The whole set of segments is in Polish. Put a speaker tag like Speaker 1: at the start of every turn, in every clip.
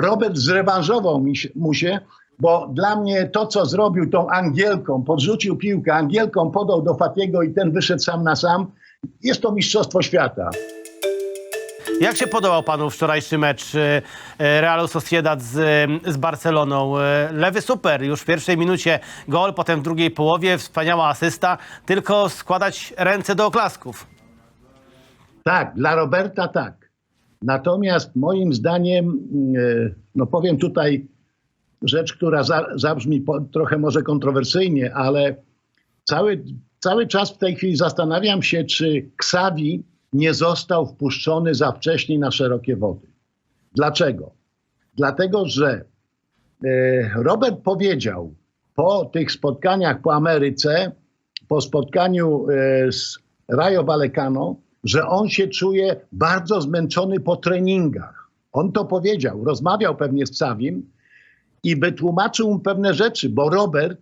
Speaker 1: Robert zrewanżował mi się, mu się, bo dla mnie to, co zrobił tą Angielką, podrzucił piłkę, Angielką podał do Fatiego i ten wyszedł sam na sam, jest to mistrzostwo świata.
Speaker 2: Jak się podobał panu wczorajszy mecz e, e, Realu Sociedad z, e, z Barceloną? Lewy super, już w pierwszej minucie gol, potem w drugiej połowie wspaniała asysta, tylko składać ręce do oklasków.
Speaker 1: Tak, dla Roberta tak. Natomiast moim zdaniem, e, no powiem tutaj rzecz, która za, zabrzmi po, trochę może kontrowersyjnie, ale cały, cały czas w tej chwili zastanawiam się, czy Ksawi nie został wpuszczony za wcześnie na szerokie wody. Dlaczego? Dlatego, że e, Robert powiedział po tych spotkaniach po Ameryce, po spotkaniu e, z Rayo Vallecano, że on się czuje bardzo zmęczony po treningach. On to powiedział, rozmawiał pewnie z Cawim i wytłumaczył mu pewne rzeczy, bo Robert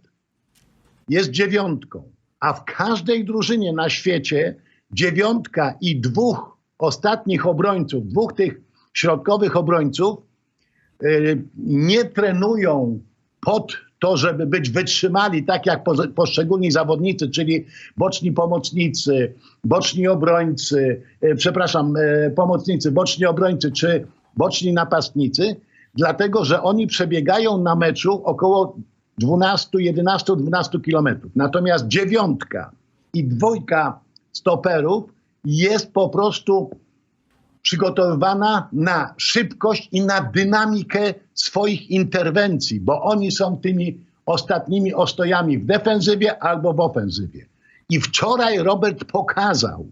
Speaker 1: jest dziewiątką, a w każdej drużynie na świecie dziewiątka i dwóch ostatnich obrońców, dwóch tych środkowych obrońców y, nie trenują pod to, żeby być wytrzymali, tak jak poszczególni zawodnicy, czyli boczni pomocnicy, boczni obrońcy, y, przepraszam, y, pomocnicy, boczni obrońcy czy boczni napastnicy, dlatego że oni przebiegają na meczu około 12, 11, 12 kilometrów. Natomiast dziewiątka i dwójka stoperów jest po prostu przygotowywana na szybkość i na dynamikę swoich interwencji, bo oni są tymi ostatnimi ostojami w defensywie albo w ofensywie. I wczoraj Robert pokazał,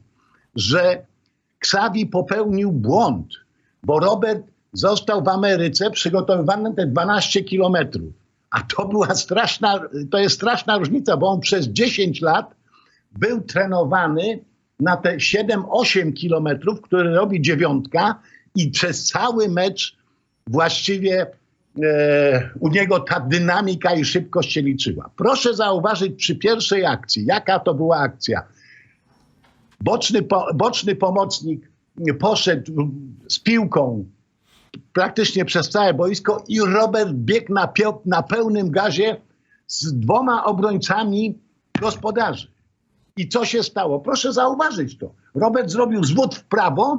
Speaker 1: że Xavi popełnił błąd, bo Robert został w Ameryce przygotowywany te 12 kilometrów. A to była straszna, to jest straszna różnica, bo on przez 10 lat był trenowany na te 7-8 kilometrów, które robi dziewiątka i przez cały mecz właściwie e, u niego ta dynamika i szybkość się liczyła. Proszę zauważyć przy pierwszej akcji, jaka to była akcja. Boczny, po, boczny pomocnik poszedł z piłką praktycznie przez całe boisko i Robert biegł na, na pełnym gazie z dwoma obrońcami gospodarzy. I co się stało? Proszę zauważyć to. Robert zrobił zwód w prawo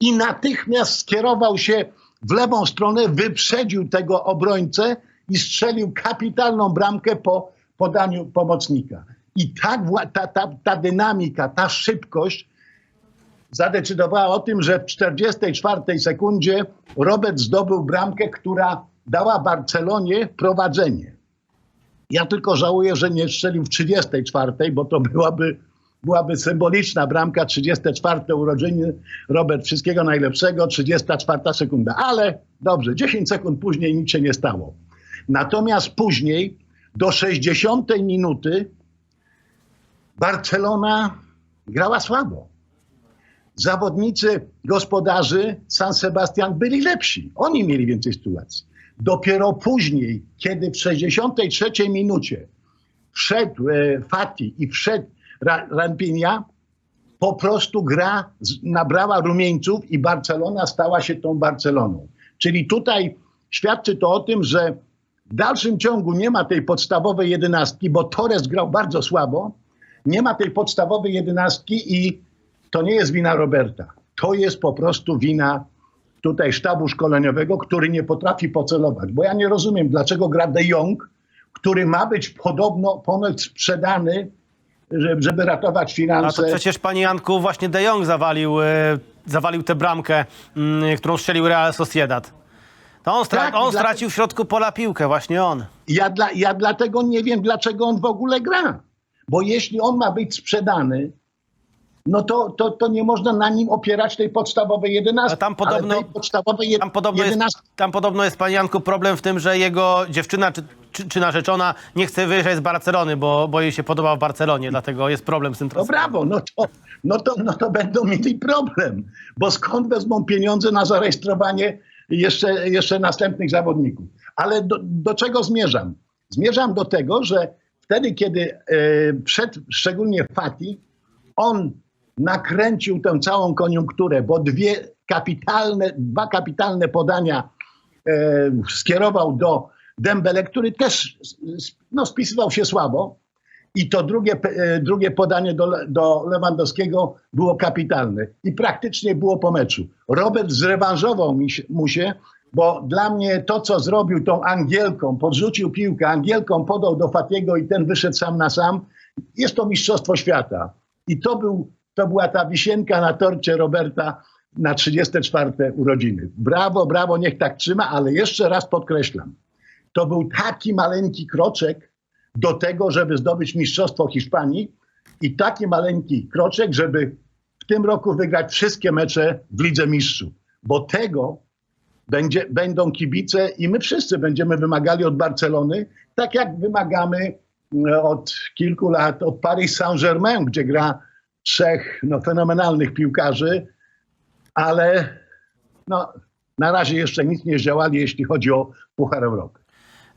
Speaker 1: i natychmiast skierował się w lewą stronę, wyprzedził tego obrońcę i strzelił kapitalną bramkę po podaniu pomocnika. I wła- ta, ta, ta dynamika, ta szybkość zadecydowała o tym, że w 44 sekundzie Robert zdobył bramkę, która dała Barcelonie prowadzenie. Ja tylko żałuję, że nie strzelił w 34, bo to byłaby, byłaby symboliczna bramka, 34 urodziny. Robert, wszystkiego najlepszego, 34 sekunda. Ale dobrze, 10 sekund później nic się nie stało. Natomiast później, do 60 minuty, Barcelona grała słabo. Zawodnicy gospodarzy San Sebastian byli lepsi. Oni mieli więcej sytuacji. Dopiero później, kiedy w 63 minucie wszedł e, Fati i wszedł Ra- Rampinia, po prostu gra nabrała rumieńców i Barcelona stała się tą Barceloną. Czyli tutaj świadczy to o tym, że w dalszym ciągu nie ma tej podstawowej jedenastki, bo Torres grał bardzo słabo. Nie ma tej podstawowej jedenastki i to nie jest wina Roberta. To jest po prostu wina tutaj sztabu szkoleniowego, który nie potrafi pocelować. Bo ja nie rozumiem, dlaczego gra De Jong, który ma być podobno ponoć sprzedany, żeby, ratować
Speaker 2: A
Speaker 1: finanse.
Speaker 2: to przecież, panie Janku, właśnie De Jong zawalił, e, zawalił tę bramkę, mm, którą strzelił Real Sociedad. To on, stra-
Speaker 1: Tak,
Speaker 2: on
Speaker 1: dla-
Speaker 2: stracił w środku pola piłkę, właśnie on.
Speaker 1: Ja, dla, ja dlatego nie wiem, dlaczego on w ogóle gra. Bo jeśli on ma być sprzedany, no to, to, to nie można na nim opierać tej podstawowej jedenastki.
Speaker 2: Tam podobno-
Speaker 1: podstawowej je,
Speaker 2: Tam podobno, jest, tam podobno jest, panie Janku, problem w tym, że jego dziewczyna czy, czy, czy narzeczona nie chce wyjeżdżać z Barcelony, bo, bo jej się podoba w Barcelonie, dlatego jest problem z tym
Speaker 1: No
Speaker 2: transferem.
Speaker 1: brawo, no to, no, to, no to będą mieli problem, bo skąd wezmą pieniądze na zarejestrowanie jeszcze, jeszcze następnych zawodników. Ale do, do czego zmierzam? Zmierzam do tego, że wtedy, kiedy e, przed, szczególnie Fati, on nakręcił tę całą koniunkturę, bo dwie kapitalne, dwa kapitalne podania e, skierował do Dembele, który też no, spisywał się słabo. I to drugie, e, drugie podanie do, do Lewandowskiego było kapitalne. I praktycznie było po meczu. Robert zrewanżował mi się, mu się, bo dla mnie to, co zrobił tą Angielką, podrzucił piłkę, Angielką podał do Fatiego i ten wyszedł sam na sam, jest to Mistrzostwo Świata. I to, był, to była ta wisienka na torcie Roberta na 34 urodziny. Brawo, brawo, niech tak trzyma, ale jeszcze raz podkreślam, to był taki maleńki kroczek do tego, żeby zdobyć Mistrzostwo Hiszpanii i taki maleńki kroczek, żeby w tym roku wygrać wszystkie mecze w Lidze Mistrzów. Bo tego będzie, będą kibice i my wszyscy będziemy wymagali od Barcelony, tak jak wymagamy e, od kilku lat od Paris Saint-Germain, gdzie gra trzech no, fenomenalnych piłkarzy, ale no, na razie jeszcze nic nie zdziałali, jeśli chodzi o Puchar Europy.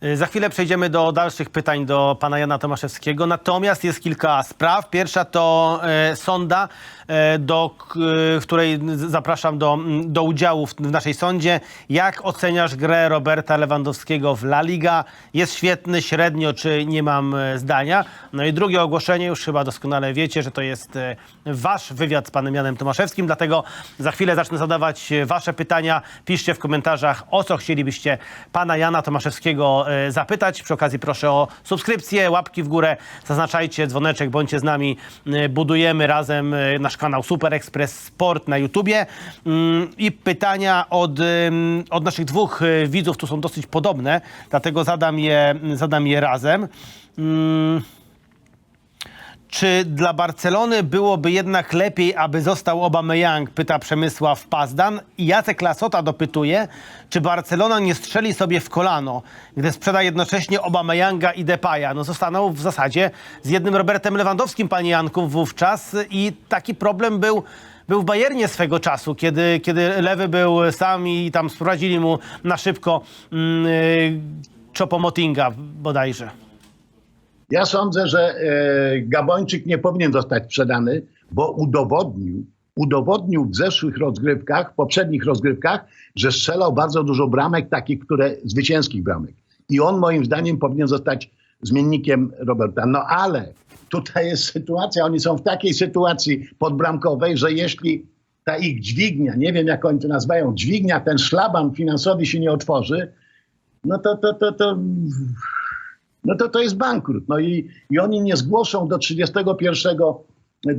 Speaker 2: Y, Za chwilę przejdziemy do dalszych pytań do pana Jana Tomaszewskiego. Natomiast jest kilka spraw. Pierwsza to e, sonda, e, do k- której zapraszam do, do udziału w, w naszej sądzie. Jak oceniasz grę Roberta Lewandowskiego w La Liga? Jest świetny, średnio, czy nie mam zdania? No i drugie ogłoszenie, już chyba doskonale wiecie, że to jest wasz wywiad z panem Janem Tomaszewskim, dlatego za chwilę zacznę zadawać wasze pytania. Piszcie w komentarzach, o co chcielibyście pana Jana Tomaszewskiego zapytać. Przy okazji proszę o subskrypcję, łapki w górę, zaznaczajcie dzwoneczek, bądźcie z nami. E, Budujemy razem e, nasz kanał Super Express Sport na YouTubie. Mm, I pytania od, od naszych dwóch e, widzów tu są dosyć podobne, dlatego zadam je, zadam je razem. Mm, czy dla Barcelony byłoby jednak lepiej, aby został Aubameyang? Pyta Przemysław Pazdan. I Jacek Lasota dopytuje, czy Barcelona nie strzeli sobie w kolano, gdy sprzeda jednocześnie Aubameyanga i Depaya. No zostaną w zasadzie z jednym Robertem Lewandowskim, panie Janku, wówczas. I taki problem był był w Bayernie swego czasu, kiedy, kiedy Lewy był sam i tam sprowadzili mu na szybko mm, y, Choupo-Motinga bodajże.
Speaker 1: Ja sądzę, że e, Gabończyk nie powinien zostać sprzedany, bo udowodnił, udowodnił w zeszłych rozgrywkach, w poprzednich rozgrywkach, że strzelał bardzo dużo bramek, takich, które zwycięskich bramek. I on moim zdaniem powinien zostać zmiennikiem Roberta. No ale tutaj jest sytuacja, oni są w takiej sytuacji podbramkowej, że jeśli ta ich dźwignia, nie wiem jak oni to nazywają, dźwignia, ten szlaban finansowy się nie otworzy, no to, to, to, to no to to jest bankrut. No i, i oni nie zgłoszą do 31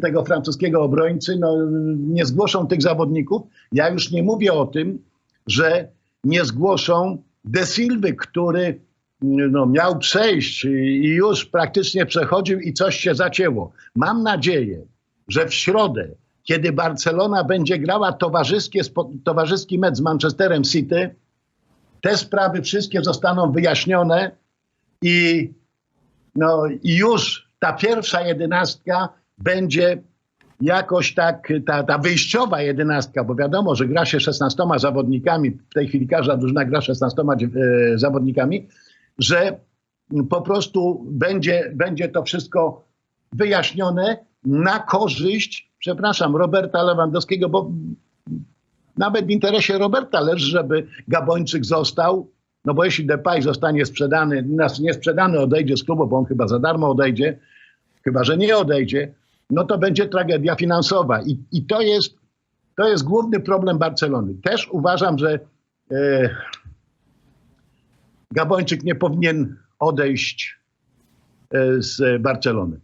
Speaker 1: tego francuskiego obrońcy, no, nie zgłoszą tych zawodników. Ja już nie mówię o tym, że nie zgłoszą De Silwy, który no, miał przejść i już praktycznie przechodził i coś się zacięło. Mam nadzieję, że w środę, kiedy Barcelona będzie grała towarzyskie, towarzyski mecz z Manchesterem City, te sprawy wszystkie zostaną wyjaśnione i, no, już ta pierwsza jedenastka będzie jakoś tak, ta, ta wyjściowa jedenastka, bo wiadomo, że gra się 16 zawodnikami, w tej chwili każda drużyna gra 16 e, zawodnikami, że po prostu będzie, będzie to wszystko wyjaśnione na korzyść, przepraszam, Roberta Lewandowskiego, bo nawet w interesie Roberta leży, żeby Gabończyk został, no bo jeśli Depay zostanie sprzedany, nas nie sprzedany, odejdzie z klubu, bo on chyba za darmo odejdzie, chyba, że nie odejdzie, no to będzie tragedia finansowa. I, i to, jest, to jest główny problem Barcelony. Też uważam, że e, Gabończyk nie powinien odejść e, z Barcelony.